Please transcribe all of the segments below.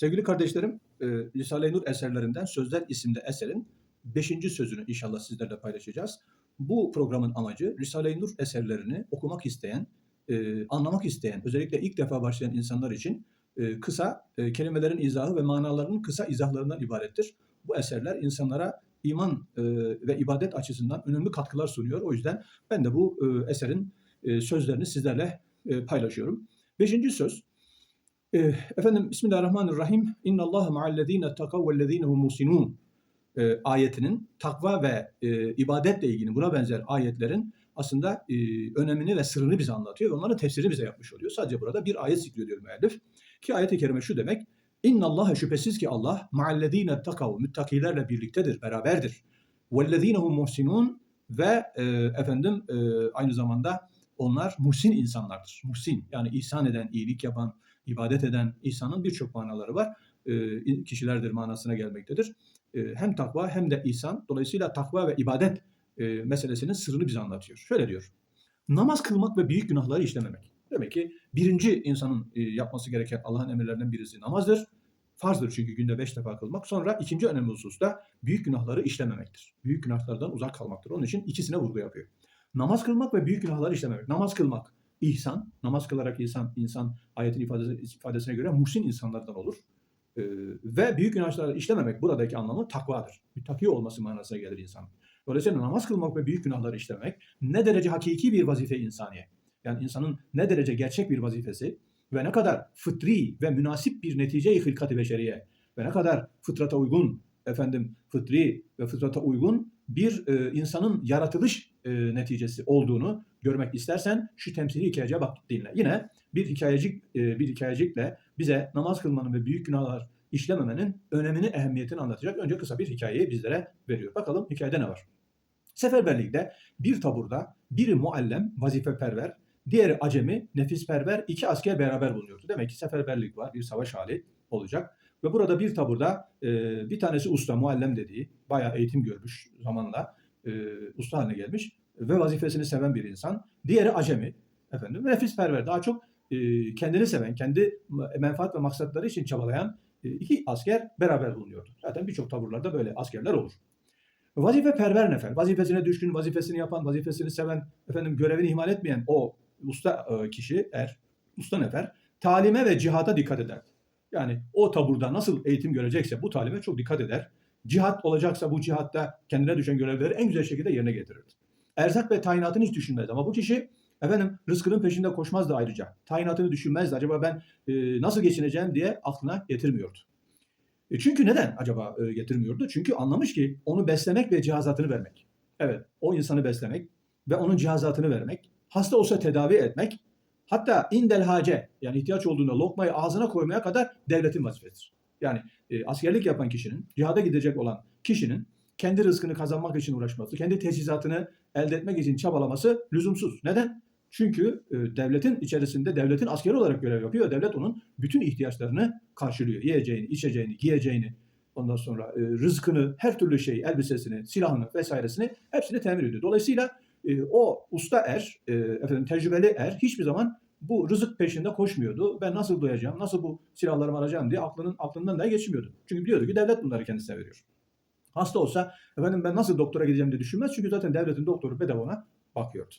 Sevgili kardeşlerim, e, Risale-i Nur eserlerinden Sözler isimli eserin 5. sözünü inşallah sizlerle paylaşacağız. Bu programın amacı Risale-i Nur eserlerini okumak isteyen, e, anlamak isteyen, özellikle ilk defa başlayan insanlar için e, kısa kelimelerin izahı ve manalarının kısa izahlarından ibarettir. Bu eserler insanlara iman ve ibadet açısından önemli katkılar sunuyor. O yüzden ben de bu eserin sözlerini sizlerle paylaşıyorum. Beşinci söz, efendim Bismillahirrahmanirrahim. İnna Allah ma'allezine takav vellezine hum musinun e, ayetinin takva ve e, ibadetle ilgili buna benzer ayetlerin aslında e, önemini ve sırrını bize anlatıyor ve onların tefsirini bize yapmış oluyor. Sadece burada bir ayet zikrediyor müellif. Ki ayet-i kerime şu demek. İnna Allah şüphesiz ki Allah ma'allezine takav müttakilerle birliktedir, beraberdir. Vellezine hum muhsinun ve e, efendim e, aynı zamanda onlar muhsin insanlardır. Muhsin yani ihsan eden, iyilik yapan, ibadet eden ihsanın birçok manaları var. E, kişilerdir manasına gelmektedir. E, hem takva hem de ihsan. Dolayısıyla takva ve ibadet e, meselesinin sırrını bize anlatıyor. Şöyle diyor. Namaz kılmak ve büyük günahları işlememek. Demek ki birinci insanın e, yapması gereken Allah'ın emirlerinden birisi namazdır. Farzdır çünkü günde beş defa kılmak. Sonra ikinci önemli husus da büyük günahları işlememektir. Büyük günahlardan uzak kalmaktır. Onun için ikisine vurgu yapıyor. Namaz kılmak ve büyük günahları işlememek. Namaz kılmak ihsan, namaz kılarak insan, insan ayetin ifadesi, ifadesine göre muhsin insanlardan olur. Ee, ve büyük günahları işlememek buradaki anlamı takvadır. Müttaki olması manasına gelir insan. Dolayısıyla namaz kılmak ve büyük günahları işlemek ne derece hakiki bir vazife insaniye. Yani insanın ne derece gerçek bir vazifesi ve ne kadar fıtri ve münasip bir netice-i hilkat-ı beşeriye ve ne kadar fıtrata uygun, efendim fıtri ve fıtrata uygun bir e, insanın yaratılış e, neticesi olduğunu görmek istersen şu temsili hikayece bak dinle. Yine bir hikayecik e, bir hikayecikle bize namaz kılmanın ve büyük günahlar işlememenin önemini, ehemmiyetini anlatacak. Önce kısa bir hikayeyi bizlere veriyor. Bakalım hikayede ne var? Seferberlikte bir taburda biri muallem, vazifeperver, diğeri acemi, nefisperver, iki asker beraber bulunuyordu. Demek ki seferberlik var, bir savaş hali olacak. Ve burada bir taburda e, bir tanesi usta, muallem dediği, bayağı eğitim görmüş zamanla e, usta haline gelmiş ve vazifesini seven bir insan. Diğeri acemi, efendim, nefisperver, daha çok e, kendini seven, kendi menfaat ve maksatları için çabalayan e, iki asker beraber bulunuyordu. Zaten birçok taburlarda böyle askerler olur. Vazife perver nefer, vazifesine düşkün, vazifesini yapan, vazifesini seven, efendim görevini ihmal etmeyen o usta e, kişi, er, usta nefer, talime ve cihata dikkat eder. Yani o taburda nasıl eğitim görecekse bu talime çok dikkat eder. Cihat olacaksa bu cihatta kendine düşen görevleri en güzel şekilde yerine getirir. Erzak ve tayinatını hiç düşünmez ama bu kişi efendim rızkının peşinde koşmazdı ayrıca. Tayinatını düşünmezdi. Acaba ben e, nasıl geçineceğim diye aklına getirmiyordu. E çünkü neden acaba e, getirmiyordu? Çünkü anlamış ki onu beslemek ve cihazatını vermek. Evet, o insanı beslemek ve onun cihazatını vermek, hasta olsa tedavi etmek, hatta indel hace yani ihtiyaç olduğunda lokmayı ağzına koymaya kadar devletin vazifesidir. Yani e, askerlik yapan kişinin, cihada gidecek olan kişinin kendi rızkını kazanmak için uğraşması, kendi teçhizatını elde etmek için çabalaması lüzumsuz. Neden? Çünkü e, devletin içerisinde devletin askeri olarak görev yapıyor. Devlet onun bütün ihtiyaçlarını karşılıyor. Yiyeceğini, içeceğini, giyeceğini, ondan sonra e, rızkını, her türlü şeyi, elbisesini, silahını vesairesini hepsini temin ediyor. Dolayısıyla e, o usta er, e, efendim tecrübeli er hiçbir zaman bu rızık peşinde koşmuyordu. Ben nasıl doyacağım, nasıl bu silahlarımı alacağım diye aklının aklından da geçmiyordu. Çünkü biliyordu ki devlet bunları kendisine veriyor. Hasta olsa efendim ben nasıl doktora gideceğim diye düşünmez. Çünkü zaten devletin doktoru bedava ona bakıyordu.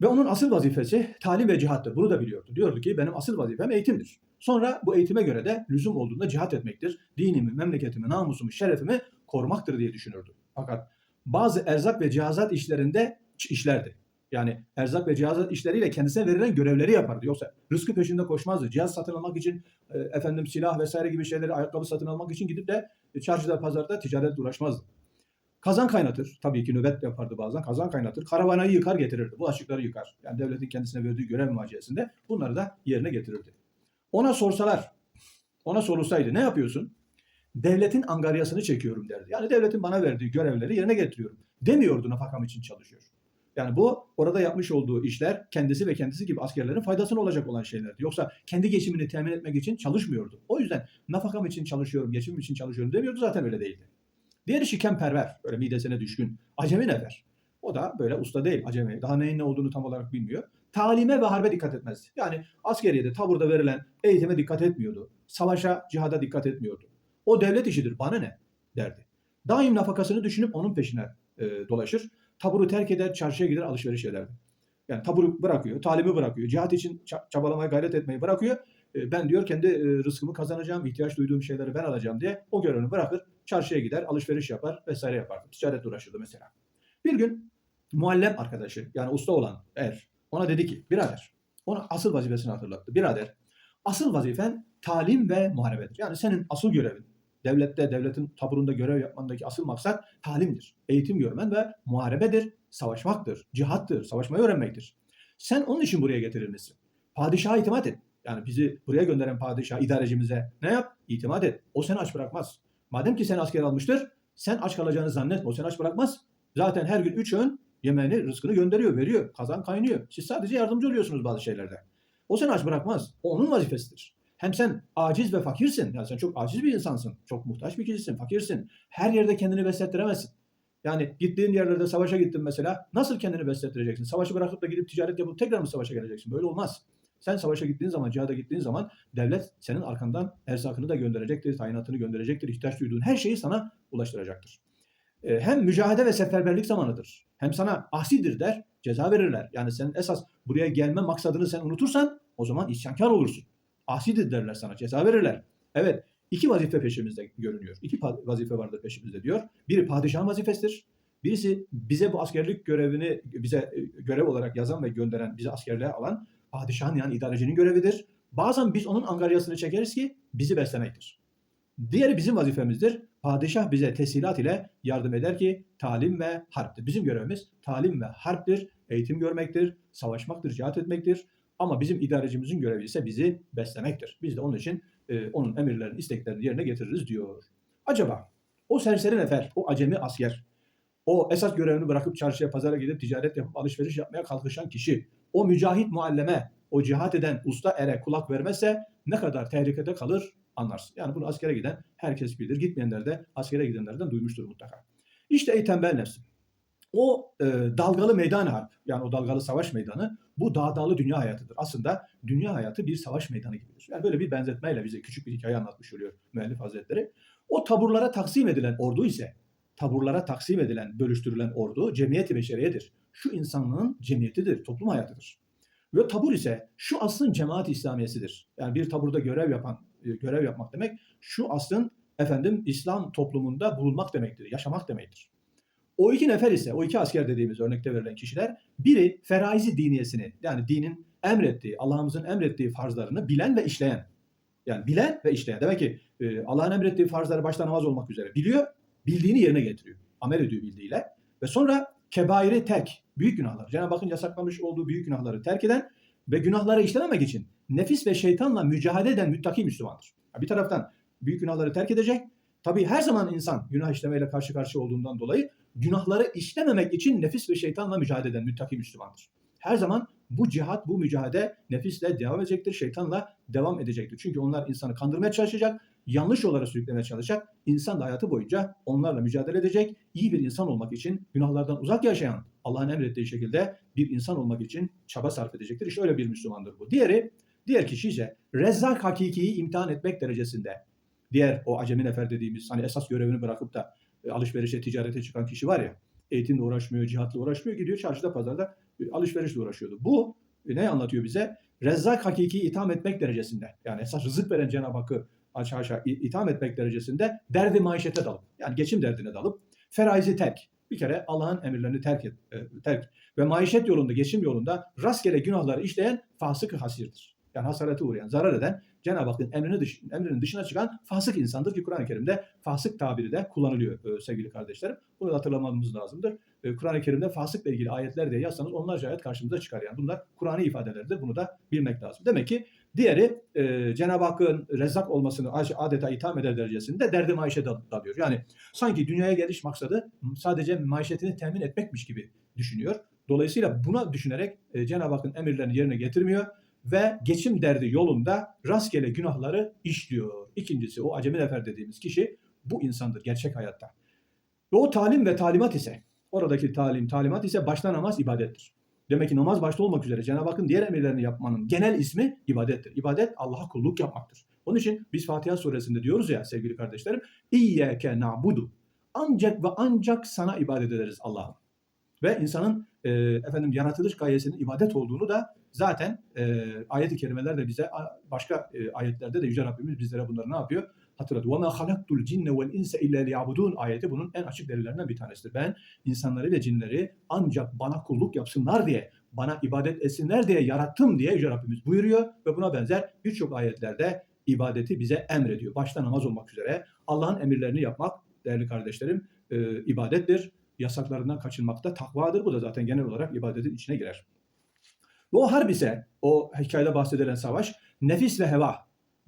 Ve onun asıl vazifesi talim ve cihattır. Bunu da biliyordu. Diyordu ki benim asıl vazifem eğitimdir. Sonra bu eğitime göre de lüzum olduğunda cihat etmektir. Dinimi, memleketimi, namusumu, şerefimi korumaktır diye düşünürdü. Fakat bazı erzak ve cihazat işlerinde işlerdi. Yani erzak ve cihazat işleriyle kendisine verilen görevleri yapardı. Yoksa rızkı peşinde koşmazdı. Cihaz satın almak için e, efendim silah vesaire gibi şeyleri ayakkabı satın almak için gidip de çarşıda pazarda ticaretle uğraşmazdı. Kazan kaynatır. Tabii ki nöbet yapardı bazen. Kazan kaynatır. Karavanayı yıkar getirirdi. Bulaşıkları yıkar. Yani devletin kendisine verdiği görev maciyesinde bunları da yerine getirirdi. Ona sorsalar, ona sorulsaydı ne yapıyorsun? Devletin angaryasını çekiyorum derdi. Yani devletin bana verdiği görevleri yerine getiriyorum. Demiyordu nafakam için çalışıyor. Yani bu orada yapmış olduğu işler kendisi ve kendisi gibi askerlerin faydasına olacak olan şeylerdi. Yoksa kendi geçimini temin etmek için çalışmıyordu. O yüzden nafakam için çalışıyorum, geçimim için çalışıyorum demiyordu zaten öyle değildi. Diğeri şikenperver, böyle midesine düşkün. Acemi nefer. O da böyle usta değil, acemi. Daha neyin ne olduğunu tam olarak bilmiyor. talime ve harbe dikkat etmezdi. Yani askeriyede, taburda verilen eğitime dikkat etmiyordu. Savaşa, cihada dikkat etmiyordu. O devlet işidir, bana ne derdi. Daim nafakasını düşünüp onun peşine e, dolaşır. Taburu terk eder, çarşıya gider, alışveriş ederdi. Yani taburu bırakıyor, talimi bırakıyor, cihat için ça- çabalamaya gayret etmeyi bırakıyor. E, ben diyor kendi e, rızkımı kazanacağım, ihtiyaç duyduğum şeyleri ben alacağım diye o görevini bırakır, çarşıya gider, alışveriş yapar vesaire yapar. Ticaretle uğraşırdı mesela. Bir gün muallem arkadaşı yani usta olan er ona dedi ki birader ona asıl vazifesini hatırlattı. Birader asıl vazifen talim ve muharebedir. Yani senin asıl görevin devlette, devletin taburunda görev yapmandaki asıl maksat talimdir. Eğitim görmen ve muharebedir, savaşmaktır, cihattır, savaşmayı öğrenmektir. Sen onun için buraya getirilmişsin. Padişaha itimat et. Yani bizi buraya gönderen padişah, idarecimize ne yap? İtimat et. O seni aç bırakmaz. Madem ki seni asker almıştır, sen aç kalacağını zannetme. O seni aç bırakmaz. Zaten her gün üç öğün yemeğini, rızkını gönderiyor, veriyor. Kazan kaynıyor. Siz sadece yardımcı oluyorsunuz bazı şeylerde. O seni aç bırakmaz. O onun vazifesidir. Hem sen aciz ve fakirsin. Yani sen çok aciz bir insansın. Çok muhtaç bir kişisin, fakirsin. Her yerde kendini beslettiremezsin. Yani gittiğin yerlerde savaşa gittin mesela. Nasıl kendini beslettireceksin? Savaşı bırakıp da gidip ticaret yapıp tekrar mı savaşa geleceksin? Böyle olmaz. Sen savaşa gittiğin zaman, cihada gittiğin zaman devlet senin arkandan erzakını da gönderecektir, tayinatını gönderecektir, ihtiyaç duyduğun her şeyi sana ulaştıracaktır. Ee, Hem mücadele ve seferberlik zamanıdır. Hem sana ahsidir der, ceza verirler. Yani senin esas buraya gelme maksadını sen unutursan o zaman isyankar olursun. Ahsidir derler sana, ceza verirler. Evet, iki vazife peşimizde görünüyor. İki vazife vardır peşimizde diyor. Biri padişahın vazifesidir. Birisi bize bu askerlik görevini bize e, görev olarak yazan ve gönderen, bizi askerliğe alan padişahın yani idarecinin görevidir. Bazen biz onun angaryasını çekeriz ki bizi beslemektir. Diğeri bizim vazifemizdir. Padişah bize teshilat ile yardım eder ki talim ve harptir. Bizim görevimiz talim ve harptir, eğitim görmektir, savaşmaktır, cihat etmektir. Ama bizim idarecimizin görevi ise bizi beslemektir. Biz de onun için e, onun emirlerini, isteklerini yerine getiririz diyor. Acaba o serseri nefer, o acemi asker, o esas görevini bırakıp çarşıya, pazara gidip ticaret yapıp alışveriş yapmaya kalkışan kişi, o mücahit mualleme, o cihat eden usta ere kulak vermezse ne kadar tehlikede kalır anlarsın. Yani bunu askere giden herkes bilir. Gitmeyenler de askere gidenlerden duymuştur mutlaka. İşte ey tembel nefsim. O e, dalgalı meydan harp yani o dalgalı savaş meydanı bu dağdalı dünya hayatıdır. Aslında dünya hayatı bir savaş meydanı gibidir. Yani böyle bir benzetmeyle bize küçük bir hikaye anlatmış oluyor müellif hazretleri. O taburlara taksim edilen ordu ise taburlara taksim edilen, bölüştürülen ordu cemiyeti beşeriyedir. Şu insanlığın cemiyetidir, toplum hayatıdır. Ve tabur ise şu aslın cemaat İslamiyesidir. Yani bir taburda görev yapan, e, görev yapmak demek şu aslın efendim İslam toplumunda bulunmak demektir, yaşamak demektir. O iki nefer ise, o iki asker dediğimiz örnekte verilen kişiler, biri feraizi diniyesini, yani dinin emrettiği, Allah'ımızın emrettiği farzlarını bilen ve işleyen. Yani bilen ve işleyen. Demek ki e, Allah'ın emrettiği farzları başta namaz olmak üzere biliyor, bildiğini yerine getiriyor. Amel ediyor bildiğiyle. Ve sonra kebairi terk, büyük günahlar. Cenab-ı Hakk'ın yasaklamış olduğu büyük günahları terk eden ve günahları işlememek için nefis ve şeytanla mücadele eden müttaki Müslümandır. Bir taraftan büyük günahları terk edecek. Tabii her zaman insan günah işlemeyle karşı karşıya olduğundan dolayı günahları işlememek için nefis ve şeytanla mücadele eden müttaki Müslümandır. Her zaman bu cihat, bu mücadele nefisle devam edecektir, şeytanla devam edecektir. Çünkü onlar insanı kandırmaya çalışacak, yanlış yollara sürüklemeye çalışacak. İnsan da hayatı boyunca onlarla mücadele edecek. İyi bir insan olmak için günahlardan uzak yaşayan, Allah'ın emrettiği şekilde bir insan olmak için çaba sarf edecektir. İşte öyle bir Müslümandır bu. Diğeri, diğer kişi ise rezzak hakikiyi imtihan etmek derecesinde. Diğer o acemi nefer dediğimiz hani esas görevini bırakıp da alışverişe, ticarete çıkan kişi var ya, eğitimle uğraşmıyor, cihatla uğraşmıyor, gidiyor çarşıda, pazarda e, alışverişle uğraşıyordu. Bu e, ne anlatıyor bize? Rezzak hakiki itham etmek derecesinde. Yani esas rızık veren Cenab-ı Hakk'ı aşağı aşağı itham etmek derecesinde derdi maişete dalıp, yani geçim derdine dalıp, feraizi terk. Bir kere Allah'ın emirlerini terk, et, e, terk ve maişet yolunda, geçim yolunda rastgele günahları işleyen fasık hasirdir. Yani hasarete uğrayan, zarar eden, Cenab-ı Hakk'ın emrini dış, emrinin dışına çıkan fasık insandır ki Kur'an-ı Kerim'de fasık tabiri de kullanılıyor e, sevgili kardeşlerim. Bunu da hatırlamamız lazımdır. E, Kur'an-ı Kerim'de fasıkla ilgili ayetler diye yazsanız onlarca ayet karşımıza çıkar. Yani bunlar Kur'an'ı ifadeleridir. Bunu da bilmek lazım. Demek ki diğeri e, Cenab-ı Hakk'ın rezzak olmasını adeta itham eder derecesinde derdi maişe dal- dalıyor. Yani sanki dünyaya geliş maksadı sadece maişetini temin etmekmiş gibi düşünüyor. Dolayısıyla buna düşünerek e, Cenab-ı Hakk'ın emirlerini yerine getirmiyor ve geçim derdi yolunda rastgele günahları işliyor. İkincisi o acemi nefer dediğimiz kişi bu insandır gerçek hayatta. Ve o talim ve talimat ise oradaki talim, talimat ise başta namaz ibadettir. Demek ki namaz başta olmak üzere Cenab-ı Hakk'ın diğer emirlerini yapmanın genel ismi ibadettir. İbadet Allah'a kulluk yapmaktır. Onun için biz Fatiha suresinde diyoruz ya sevgili kardeşlerim. İyyâke na'budu. Ancak ve ancak sana ibadet ederiz Allah'ım. Ve insanın e, efendim yaratılış gayesinin ibadet olduğunu da zaten e, ayet-i kerimeler de bize a- başka e, ayetlerde de Yüce Rabbimiz bizlere bunları ne yapıyor? Hatırladı. وَمَا خَلَقْتُ الْجِنَّ وَالْاِنْسَ اِلَّا لِيَعْبُدُونَ ayeti bunun en açık delillerinden bir tanesidir. Ben insanları ve cinleri ancak bana kulluk yapsınlar diye, bana ibadet etsinler diye yarattım diye Yüce Rabbimiz buyuruyor ve buna benzer birçok ayetlerde ibadeti bize emrediyor. Başta namaz olmak üzere Allah'ın emirlerini yapmak değerli kardeşlerim e, ibadettir. Yasaklarından kaçınmak da takvadır. Bu da zaten genel olarak ibadetin içine girer. Ve o harp ise, o hikayede bahsedilen savaş, nefis ve heva,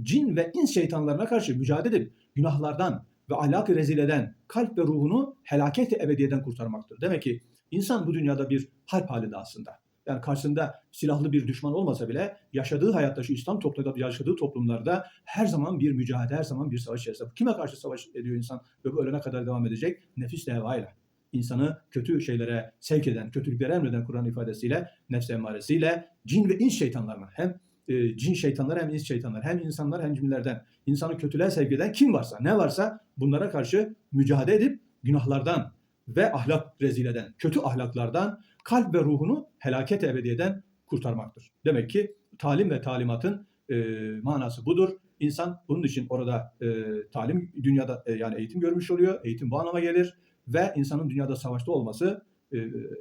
cin ve ins şeytanlarına karşı mücadele edip günahlardan ve ahlak-ı rezileden kalp ve ruhunu helaket-i ebediyeden kurtarmaktır. Demek ki insan bu dünyada bir harp halinde aslında. Yani karşısında silahlı bir düşman olmasa bile yaşadığı hayatta şu İslam toplumunda yaşadığı toplumlarda her zaman bir mücadele, her zaman bir savaş içerisinde. Kime karşı savaş ediyor insan ve bu ölene kadar devam edecek? Nefisle hevayla. İnsanı kötü şeylere sevk eden, kötülüklere emreden Kur'an ifadesiyle, nefs emmaresiyle, cin ve ins şeytanlarına hem e, cin şeytanlar hem ins şeytanlar hem insanlar hem cinlerden insanı kötülüğe sevk eden kim varsa ne varsa bunlara karşı mücadele edip günahlardan ve ahlak rezil eden, kötü ahlaklardan kalp ve ruhunu helaket ebediyeden kurtarmaktır. Demek ki talim ve talimatın e, manası budur. İnsan bunun için orada e, talim dünyada e, yani eğitim görmüş oluyor. Eğitim bu anlama gelir ve insanın dünyada savaşta olması e,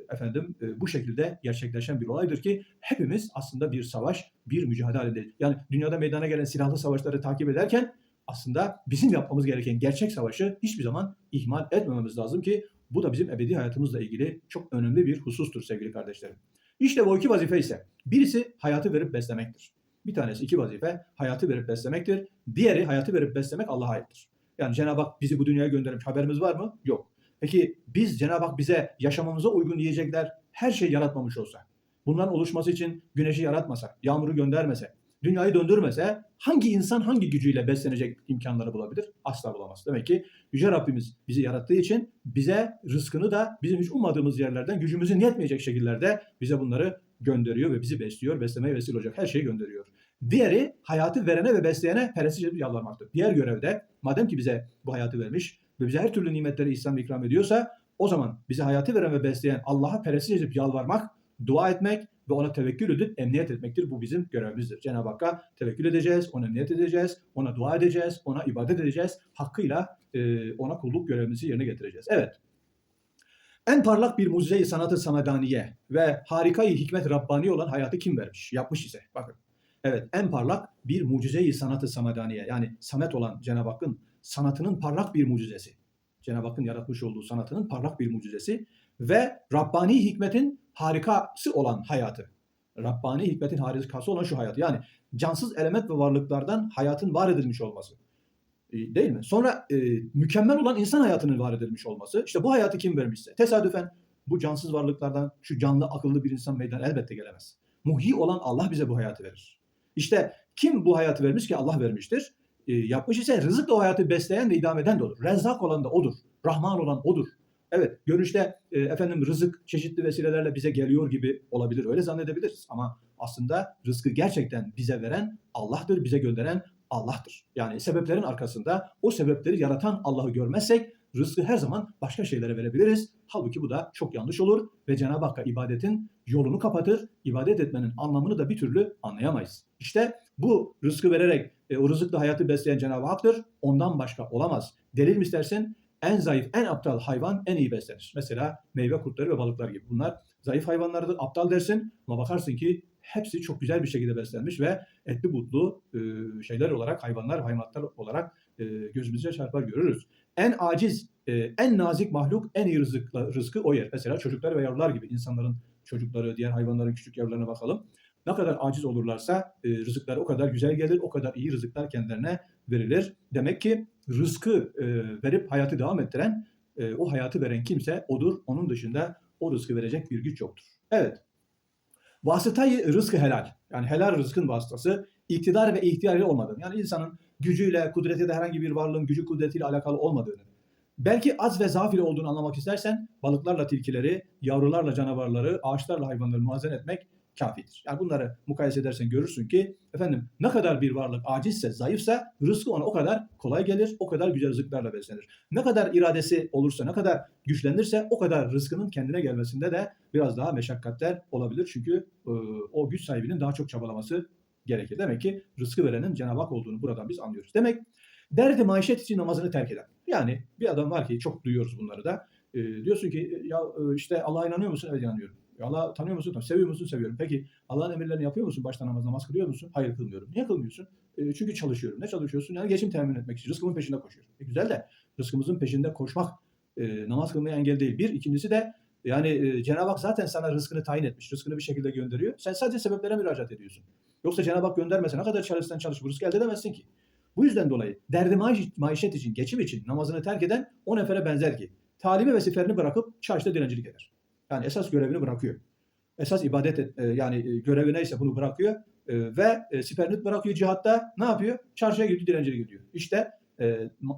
efendim e, bu şekilde gerçekleşen bir olaydır ki hepimiz aslında bir savaş, bir mücadele. Yani dünyada meydana gelen silahlı savaşları takip ederken aslında bizim yapmamız gereken gerçek savaşı hiçbir zaman ihmal etmememiz lazım ki bu da bizim ebedi hayatımızla ilgili çok önemli bir husustur sevgili kardeşlerim. İşte bu iki vazife ise birisi hayatı verip beslemektir. Bir tanesi iki vazife hayatı verip beslemektir. Diğeri hayatı verip beslemek Allah'a aittir. Yani Cenab-ı Hak bizi bu dünyaya göndermiş haberimiz var mı? Yok. Peki biz Cenab-ı Hak bize yaşamamıza uygun yiyecekler her şey yaratmamış olsa, bunların oluşması için güneşi yaratmasa, yağmuru göndermese, dünyayı döndürmese hangi insan hangi gücüyle beslenecek imkanları bulabilir? Asla bulamaz. Demek ki Yüce Rabbimiz bizi yarattığı için bize rızkını da bizim hiç ummadığımız yerlerden gücümüzün yetmeyecek şekillerde bize bunları gönderiyor ve bizi besliyor, beslemeye vesile olacak her şeyi gönderiyor. Diğeri hayatı verene ve besleyene perestiş edip yalvarmaktır. Diğer görevde madem ki bize bu hayatı vermiş ve bize her türlü nimetleri İslam ikram ediyorsa o zaman bize hayatı veren ve besleyen Allah'a perestiş edip yalvarmak, dua etmek ve ona tevekkül edip emniyet etmektir. Bu bizim görevimizdir. Cenab-ı Hakk'a tevekkül edeceğiz, ona emniyet edeceğiz, ona dua edeceğiz, ona ibadet edeceğiz. Hakkıyla e, ona kulluk görevimizi yerine getireceğiz. Evet. En parlak bir mucize-i sanatı samadaniye ve harikayı hikmet Rabbani olan hayatı kim vermiş? Yapmış ise. Bakın. Evet en parlak bir mucize-i sanatı samadaniye yani samet olan Cenab-ı Hakk'ın sanatının parlak bir mucizesi. Cenab-ı Hakk'ın yaratmış olduğu sanatının parlak bir mucizesi ve Rabbani hikmetin harikası olan hayatı. Rabbani hikmetin harikası olan şu hayat. Yani cansız element ve varlıklardan hayatın var edilmiş olması. E, Değil mi? Sonra e, mükemmel olan insan hayatının var edilmiş olması. İşte bu hayatı kim vermişse. Tesadüfen bu cansız varlıklardan şu canlı akıllı bir insan meydana elbette gelemez. Muhi olan Allah bize bu hayatı verir. İşte kim bu hayatı vermiş ki Allah vermiştir. E, yapmış ise rızıkla o hayatı besleyen ve idame eden de odur. Rezzak olan da odur. Rahman olan odur. Evet görünüşte e, efendim rızık çeşitli vesilelerle bize geliyor gibi olabilir. Öyle zannedebiliriz. Ama aslında rızkı gerçekten bize veren Allah'tır. Bize gönderen Allah'tır. Yani sebeplerin arkasında o sebepleri yaratan Allah'ı görmezsek rızkı her zaman başka şeylere verebiliriz. Halbuki bu da çok yanlış olur ve Cenab-ı Hakk'a ibadetin yolunu kapatır. İbadet etmenin anlamını da bir türlü anlayamayız. İşte bu rızkı vererek e, o rızıkla hayatı besleyen Cenab-ı Hak'tır. Ondan başka olamaz. Delil mi istersin? En zayıf, en aptal hayvan en iyi beslenir. Mesela meyve kurtları ve balıklar gibi. Bunlar zayıf hayvanlardır, aptal dersin ama bakarsın ki hepsi çok güzel bir şekilde beslenmiş ve etli butlu e, şeyler olarak, hayvanlar, hayvanatlar olarak e, gözümüze çarpar görürüz. En aciz, e, en nazik mahluk en iyi rızıkla, rızkı o yer. Mesela çocuklar ve yavrular gibi insanların çocukları, diğer hayvanların küçük yavrularına bakalım. Ne kadar aciz olurlarsa e, rızıkları o kadar güzel gelir, o kadar iyi rızıklar kendilerine verilir. Demek ki rızkı e, verip hayatı devam ettiren, e, o hayatı veren kimse odur. Onun dışında o rızkı verecek bir güç yoktur. Evet. Vasıtayı rızkı helal. Yani helal rızkın vasıtası iktidar ve ihtiyar olmadığını. Yani insanın gücüyle, kudretiyle herhangi bir varlığın gücü kudretiyle alakalı olmadığını. Belki az ve zaaf ile olduğunu anlamak istersen balıklarla tilkileri, yavrularla canavarları, ağaçlarla hayvanları muazen etmek kafidir. Yani bunları mukayese edersen görürsün ki efendim ne kadar bir varlık acizse, zayıfsa rızkı ona o kadar kolay gelir, o kadar güzel rızıklarla beslenir. Ne kadar iradesi olursa, ne kadar güçlenirse o kadar rızkının kendine gelmesinde de biraz daha meşakkatler olabilir. Çünkü e, o güç sahibinin daha çok çabalaması gerekir. Demek ki rızkı verenin Cenab-ı Hak olduğunu buradan biz anlıyoruz. Demek derdi maişet için namazını terk eden. Yani bir adam var ki çok duyuyoruz bunları da. E, diyorsun ki ya e, işte Allah'a inanıyor musun? Evet inanıyorum. Ya Allah tanıyor musun? Seviyor musun? Seviyorum. Peki Allah'ın emirlerini yapıyor musun? Başta namaz namaz kılıyor musun? Hayır kılmıyorum. Niye kılmıyorsun? E, çünkü çalışıyorum. Ne çalışıyorsun? Yani geçim temin etmek için. Rızkımın peşinde koşuyorum. E, güzel de rızkımızın peşinde koşmak e, namaz kılmaya engel değil. Bir. ikincisi de yani e, Cenab-ı Hak zaten sana rızkını tayin etmiş. Rızkını bir şekilde gönderiyor. Sen sadece sebeplere müracaat ediyorsun. Yoksa Cenab-ı Hak göndermese ne kadar çalışsan çalış bu rızkı elde edemezsin ki. Bu yüzden dolayı derdi maişet, için, geçim için namazını terk eden o nefere benzer ki talimi ve siferini bırakıp çarşıda dilencilik eder. Yani esas görevini bırakıyor. Esas ibadet et, e, yani e, görevi neyse bunu bırakıyor e, ve siperini bırakıyor cihatta ne yapıyor? Çarşıya gidiyor, dilencilik gidiyor. İşte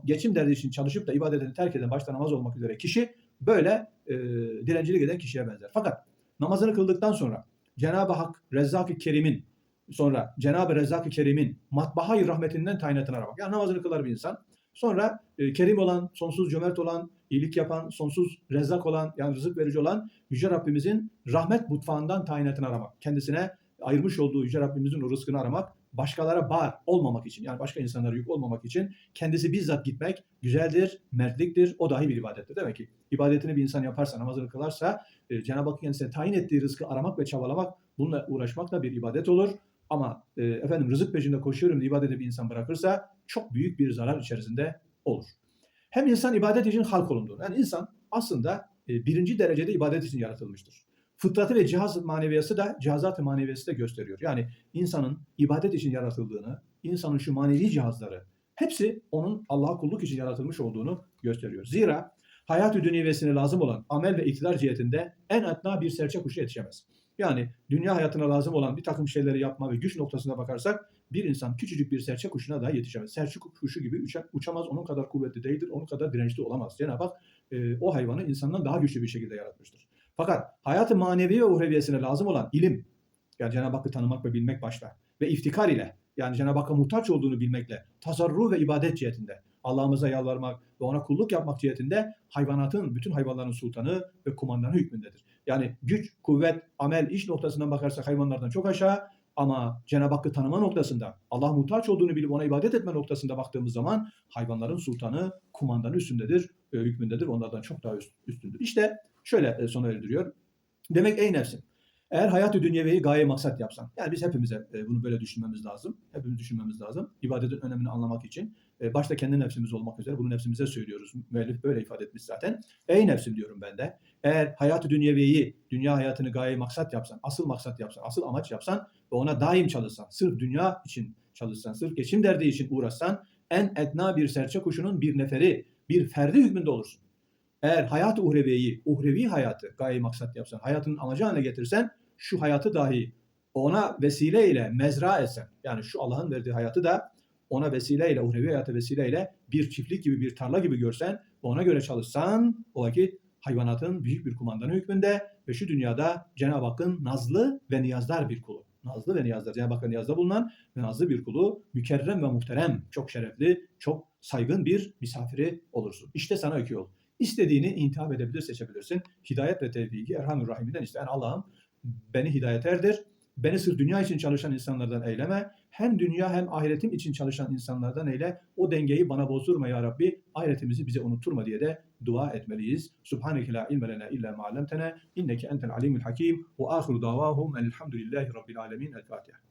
geçim derdi için çalışıp da ibadetini terk eden başta namaz olmak üzere kişi böyle dilencilik eden kişiye benzer. Fakat namazını kıldıktan sonra Cenab-ı Hak Rezzak-ı Kerim'in sonra Cenab-ı Rezzak-ı Kerim'in matbahayı rahmetinden tayinatını aramak. Yani namazını kılar bir insan. Sonra e, kerim olan, sonsuz cömert olan, iyilik yapan, sonsuz rezzak olan, yani rızık verici olan Yüce Rabbimizin rahmet mutfağından tayinatını aramak. Kendisine ayırmış olduğu Yüce Rabbimizin o rızkını aramak. Başkalara bağır olmamak için, yani başka insanlara yük olmamak için kendisi bizzat gitmek güzeldir, mertliktir. O dahi bir ibadettir. Demek ki ibadetini bir insan yaparsa, namazını kılarsa e, Cenab-ı Hak kendisine tayin ettiği rızkı aramak ve çabalamak, bununla uğraşmak da bir ibadet olur. Ama e, efendim rızık peşinde koşuyorum diye ibadeti bir insan bırakırsa çok büyük bir zarar içerisinde olur. Hem insan ibadet için halk olunduğunu. Yani insan aslında e, birinci derecede ibadet için yaratılmıştır. Fıtratı ve cihaz maneviyası da cihazat-ı maneviyası da gösteriyor. Yani insanın ibadet için yaratıldığını, insanın şu manevi cihazları hepsi onun Allah'a kulluk için yaratılmış olduğunu gösteriyor. Zira hayat-ı dünyevesine lazım olan amel ve iktidar cihetinde en etna bir serçe kuşu yetişemez. Yani dünya hayatına lazım olan bir takım şeyleri yapma ve güç noktasına bakarsak bir insan küçücük bir serçe kuşuna da yetişemez. Serçe kuşu gibi uçamaz, onun kadar kuvvetli değildir, onun kadar dirençli olamaz. Cenab-ı Hak e, o hayvanı insandan daha güçlü bir şekilde yaratmıştır. Fakat hayatı manevi ve uhreviyesine lazım olan ilim, yani Cenab-ı Hakk'ı tanımak ve bilmek başta ve iftikar ile, yani Cenab-ı Hakk'a muhtaç olduğunu bilmekle, tasarruh ve ibadet cihetinde, Allah'ımıza yalvarmak ve ona kulluk yapmak cihetinde hayvanatın, bütün hayvanların sultanı ve kumandanı hükmündedir. Yani güç, kuvvet, amel, iş noktasından bakarsak hayvanlardan çok aşağı ama Cenab-ı Hakk'ı tanıma noktasında, Allah muhtaç olduğunu bilip ona ibadet etme noktasında baktığımız zaman hayvanların sultanı, kumandanı üstündedir, e, hükmündedir. Onlardan çok daha üstündür. İşte şöyle e, sona erdiriyor. Demek ey nefsim, eğer hayatı dünyeveyi gaye maksat yapsan, yani biz hepimize e, bunu böyle düşünmemiz lazım. Hepimiz düşünmemiz lazım. İbadetin önemini anlamak için. E, başta kendi nefsimiz olmak üzere bunu nefsimize söylüyoruz. Müellif böyle ifade etmiş zaten. Ey nefsim diyorum ben de. Eğer hayatı dünyeviyi, dünya hayatını gaye maksat yapsan, asıl maksat yapsan, asıl amaç yapsan ve ona daim çalışsan, sırf dünya için çalışsan, sırf geçim derdi için uğraşsan, en etna bir serçe kuşunun bir neferi, bir ferdi hükmünde olursun. Eğer hayat-ı uhreviyi, uhrevi hayatı gaye maksat yapsan, hayatının amacı haline getirsen, şu hayatı dahi ona vesileyle mezra etsen, yani şu Allah'ın verdiği hayatı da ona vesileyle, uhrevi hayatı vesileyle bir çiftlik gibi, bir tarla gibi görsen, ona göre çalışsan, o vakit hayvanatın büyük bir kumandanı hükmünde ve şu dünyada Cenab-ı Hakk'ın nazlı ve niyazdar bir kulu. Nazlı ve niyazdar. Cenab-ı Hakk'ın niyazda bulunan ve nazlı bir kulu, mükerrem ve muhterem, çok şerefli, çok saygın bir misafiri olursun. İşte sana öykü yol. İstediğini intihap edebilir, seçebilirsin. Hidayet ve tevfiki Erhamur Rahim'den iste. Yani Allah'ım beni hidayet erdir. Beni sırf dünya için çalışan insanlardan eyleme. Hem dünya hem ahiretim için çalışan insanlardan eyle. O dengeyi bana bozdurma ya Rabbi. Ahiretimizi bize unutturma diye de dua etmeliyiz. Subhaneke la ilme lena illa ma allamtena inneke entel alimul hakim ve ahiru davahum elhamdülillahi rabbil alemin. El Fatiha.